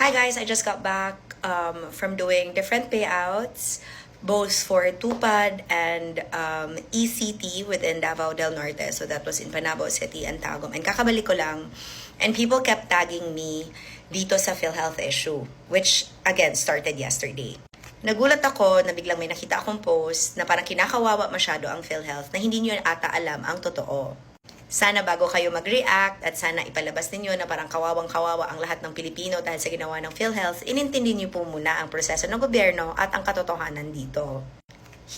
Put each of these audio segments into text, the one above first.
Hi guys, I just got back um, from doing different payouts, both for Tupad and um, ECT within Davao del Norte. So that was in Panabo City and Tagum. And kakabalik ko lang, and people kept tagging me dito sa PhilHealth issue, which again started yesterday. Nagulat ako na biglang may nakita akong post na parang kinakawawa masyado ang PhilHealth na hindi nyo ata alam ang totoo. Sana bago kayo mag-react at sana ipalabas ninyo na parang kawawang-kawawa ang lahat ng Pilipino dahil sa ginawa ng PhilHealth, inintindi niyo po muna ang proseso ng gobyerno at ang katotohanan dito.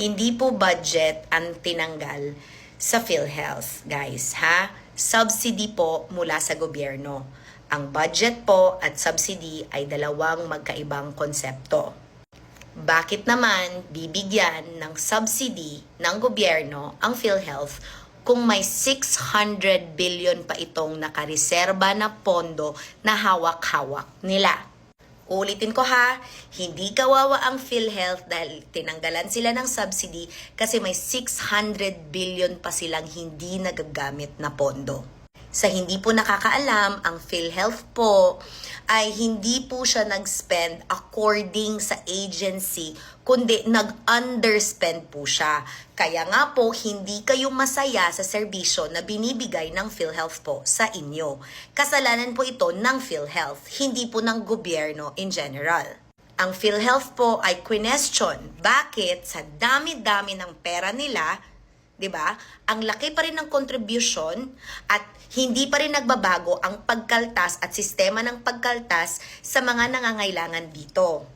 Hindi po budget ang tinanggal sa PhilHealth, guys, ha? Subsidy po mula sa gobyerno. Ang budget po at subsidy ay dalawang magkaibang konsepto. Bakit naman bibigyan ng subsidy ng gobyerno ang PhilHealth kung may 600 billion pa itong nakareserba na pondo na hawak-hawak nila? Ulitin ko ha, hindi kawawa ang PhilHealth dahil tinanggalan sila ng subsidy kasi may 600 billion pa silang hindi nagagamit na pondo. Sa hindi po nakakaalam, ang PhilHealth po ay hindi po siya nag-spend according sa agency, kundi nag-underspend po siya. Kaya nga po, hindi kayo masaya sa serbisyo na binibigay ng PhilHealth po sa inyo. Kasalanan po ito ng PhilHealth, hindi po ng gobyerno in general. Ang PhilHealth po ay question, bakit sa dami-dami ng pera nila, 'di ba? Ang laki pa rin ng contribution at hindi pa rin nagbabago ang pagkaltas at sistema ng pagkaltas sa mga nangangailangan dito.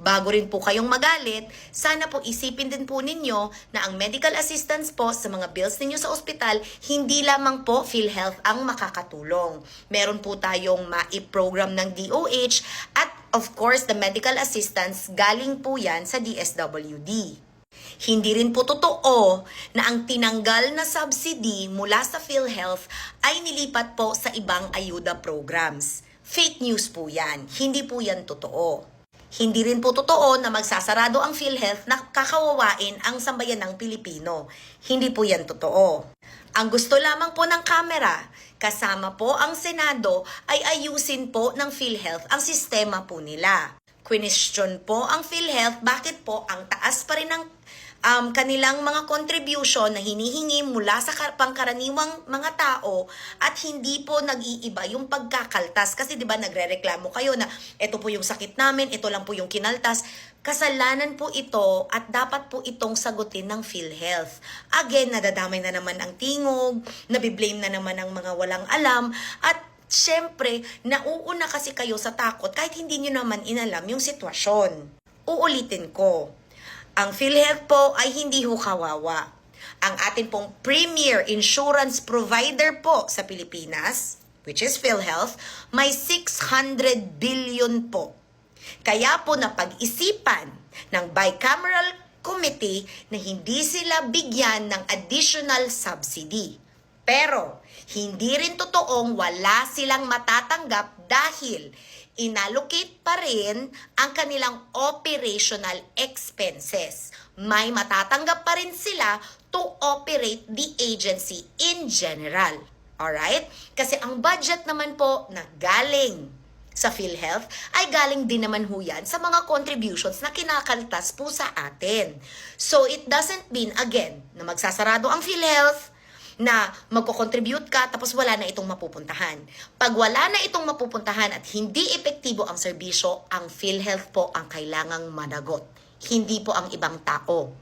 Bago rin po kayong magalit, sana po isipin din po ninyo na ang medical assistance po sa mga bills ninyo sa ospital, hindi lamang po PhilHealth ang makakatulong. Meron po tayong mai-program ng DOH at of course the medical assistance galing po yan sa DSWD. Hindi rin po totoo na ang tinanggal na subsidy mula sa PhilHealth ay nilipat po sa ibang ayuda programs. Fake news po yan. Hindi po yan totoo. Hindi rin po totoo na magsasarado ang PhilHealth na kakawawain ang sambayan ng Pilipino. Hindi po yan totoo. Ang gusto lamang po ng kamera, kasama po ang Senado, ay ayusin po ng PhilHealth ang sistema po nila. Question po ang PhilHealth, bakit po ang taas pa rin ng um, kanilang mga contribution na hinihingi mula sa kar- pangkaraniwang mga tao at hindi po nag-iiba yung pagkakaltas. Kasi di ba nagre-reklamo kayo na ito po yung sakit namin, ito lang po yung kinaltas. Kasalanan po ito at dapat po itong sagutin ng PhilHealth. Again, nadadamay na naman ang tingog, nabiblame na naman ang mga walang alam, at Siyempre, nauuna kasi kayo sa takot kahit hindi nyo naman inalam yung sitwasyon. Uulitin ko, ang PhilHealth po ay hindi ho kawawa. Ang atin pong premier insurance provider po sa Pilipinas, which is PhilHealth, may 600 billion po. Kaya po napag-isipan ng bicameral committee na hindi sila bigyan ng additional subsidy. Pero, hindi rin totoong wala silang matatanggap dahil inallocate pa rin ang kanilang operational expenses. May matatanggap pa rin sila to operate the agency in general. Alright? Kasi ang budget naman po na galing sa PhilHealth ay galing din naman ho yan sa mga contributions na kinakaltas po sa atin. So it doesn't mean again na magsasarado ang PhilHealth na magko-contribute ka tapos wala na itong mapupuntahan. Pag wala na itong mapupuntahan at hindi epektibo ang serbisyo, ang PhilHealth po ang kailangang managot. Hindi po ang ibang tao.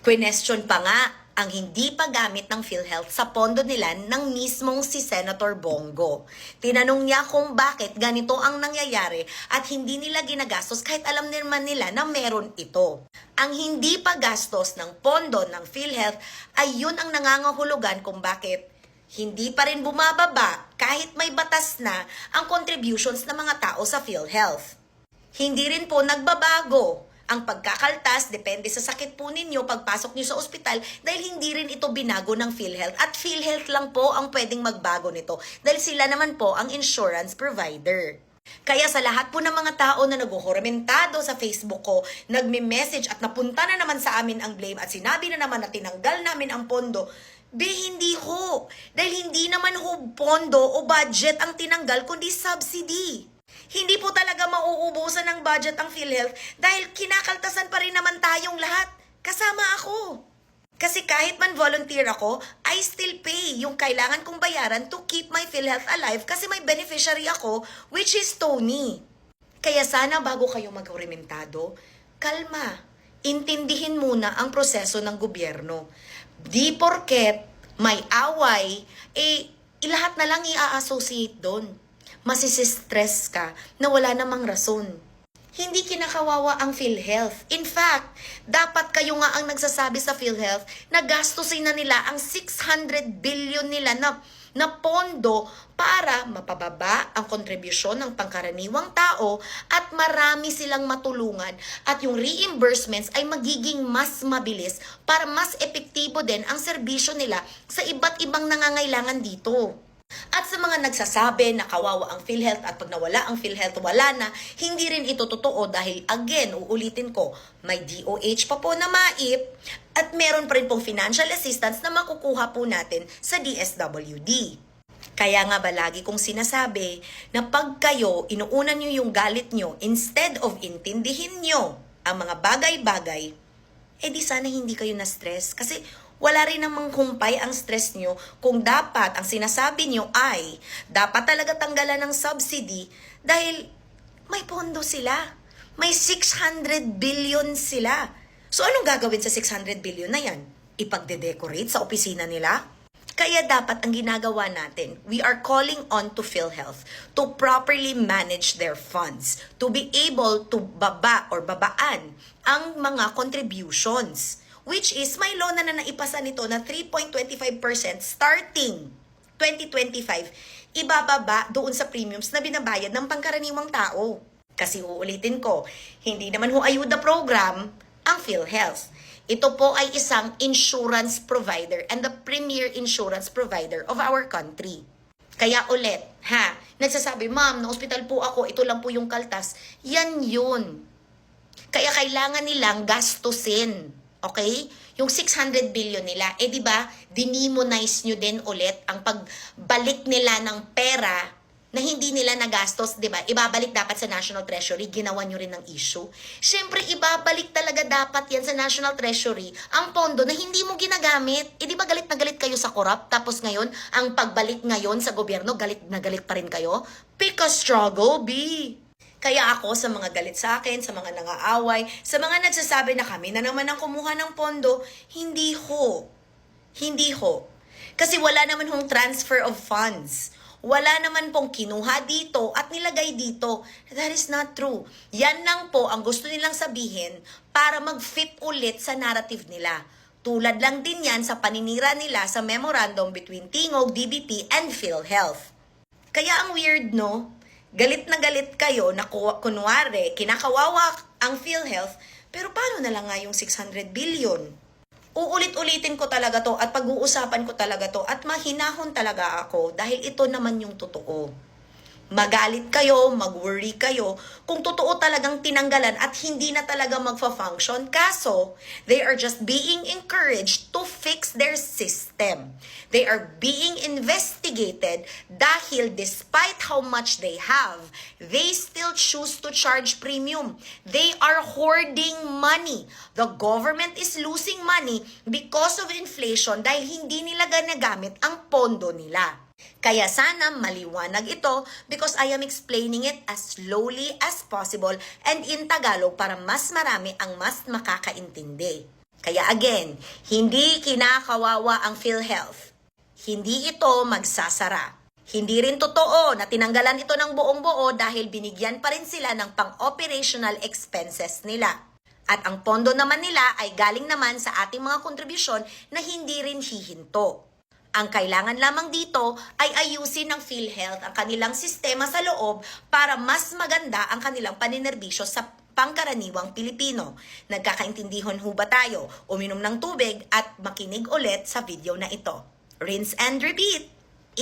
Question pa nga ang hindi paggamit ng PhilHealth sa pondo nila ng mismong si Senator Bongo. Tinanong niya kung bakit ganito ang nangyayari at hindi nila ginagastos kahit alam naman nila na meron ito. Ang hindi paggastos ng pondo ng PhilHealth ay yun ang nangangahulugan kung bakit hindi pa rin bumababa kahit may batas na ang contributions ng mga tao sa PhilHealth. Hindi rin po nagbabago ang pagkakaltas depende sa sakit po ninyo pagpasok nyo sa ospital dahil hindi rin ito binago ng PhilHealth at PhilHealth lang po ang pwedeng magbago nito dahil sila naman po ang insurance provider. Kaya sa lahat po ng mga tao na nagkukomentado sa Facebook ko, nagme-message at napunta na naman sa amin ang blame at sinabi na naman na tinanggal namin ang pondo, Be, hindi ho. Dahil hindi naman ho pondo o budget ang tinanggal, kundi subsidy. Hindi po talaga nauubusan ng budget ang PhilHealth dahil kinakaltasan pa rin naman tayong lahat. Kasama ako. Kasi kahit man volunteer ako, I still pay yung kailangan kong bayaran to keep my PhilHealth alive kasi may beneficiary ako, which is Tony. Kaya sana bago kayo magurimentado, kalma. Intindihin muna ang proseso ng gobyerno. Di porket may away, eh, ilahat na lang i-associate doon. Masisistress ka na wala namang rason. Hindi kinakawawa ang PhilHealth. In fact, dapat kayo nga ang nagsasabi sa PhilHealth na gastusin na nila ang 600 billion nila na, na pondo para mapababa ang kontribusyon ng pangkaraniwang tao at marami silang matulungan at yung reimbursements ay magiging mas mabilis para mas epektibo din ang serbisyo nila sa iba't ibang nangangailangan dito. At sa mga nagsasabi na kawawa ang PhilHealth at pag nawala ang PhilHealth, wala na, hindi rin ito totoo dahil again, uulitin ko, may DOH pa po na maip at meron pa rin pong financial assistance na makukuha po natin sa DSWD. Kaya nga ba lagi kong sinasabi na pag kayo inuunan nyo yung galit nyo instead of intindihin nyo ang mga bagay-bagay, eh di sana hindi kayo na-stress. Kasi wala rin namang kumpay ang stress nyo kung dapat ang sinasabi nyo ay dapat talaga tanggalan ng subsidy dahil may pondo sila. May 600 billion sila. So anong gagawin sa 600 billion na yan? Ipagde-decorate sa opisina nila? Kaya dapat ang ginagawa natin, we are calling on to PhilHealth to properly manage their funds, to be able to baba or babaan ang mga contributions, which is may loan na na naipasa nito na 3.25% starting 2025, ibababa doon sa premiums na binabayad ng pangkaraniwang tao. Kasi uulitin ko, hindi naman ho ayuda program ang PhilHealth. Ito po ay isang insurance provider and the premier insurance provider of our country. Kaya ulit, ha, nagsasabi, ma'am, na hospital po ako, ito lang po yung kaltas. Yan yun. Kaya kailangan nilang gastusin. Okay? Yung 600 billion nila, eh di ba, dinimonize nyo din ulit ang pagbalik nila ng pera na hindi nila nagastos, di ba? Ibabalik dapat sa National Treasury, ginawa nyo rin ng issue. Siyempre, ibabalik talaga dapat yan sa National Treasury ang pondo na hindi mo ginagamit. Eh di ba galit na galit kayo sa korap? Tapos ngayon, ang pagbalik ngayon sa gobyerno, galit na galit pa rin kayo? Pick a struggle, B. Kaya ako sa mga galit sa akin, sa mga nangaaway, sa mga nagsasabi na kami na naman ang kumuha ng pondo, hindi ho. Hindi ho. Kasi wala naman hong transfer of funds. Wala naman pong kinuha dito at nilagay dito. That is not true. Yan lang po ang gusto nilang sabihin para mag-fit ulit sa narrative nila. Tulad lang din yan sa paninira nila sa memorandum between Tingog, DBP, and PhilHealth. Kaya ang weird, no? Galit na galit kayo na ku- kunwari, kinakawawa ang PhilHealth, pero paano na lang nga yung 600 billion? Uulit-ulitin ko talaga to at pag-uusapan ko talaga to at mahinahon talaga ako dahil ito naman yung totoo. Magalit kayo, mag-worry kayo kung totoo talagang tinanggalan at hindi na talaga magfa-function. Kaso, they are just being encouraged to fix their system. They are being investigated dahil despite how much they have, they still choose to charge premium. They are hoarding money. The government is losing money because of inflation dahil hindi nila ganagamit ang pondo nila. Kaya sana maliwanag ito because I am explaining it as slowly as possible and in Tagalog para mas marami ang mas makakaintindi. Kaya again, hindi kinakawawa ang PhilHealth. Hindi ito magsasara. Hindi rin totoo na tinanggalan ito ng buong buo dahil binigyan pa rin sila ng pang-operational expenses nila. At ang pondo naman nila ay galing naman sa ating mga kontribusyon na hindi rin hihinto. Ang kailangan lamang dito ay ayusin ng PhilHealth ang kanilang sistema sa loob para mas maganda ang kanilang paninerbisyo sa pangkaraniwang Pilipino. Nagkakaintindihan ho ba tayo? Uminom ng tubig at makinig ulit sa video na ito. Rinse and repeat.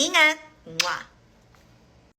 Ingat! Mwah!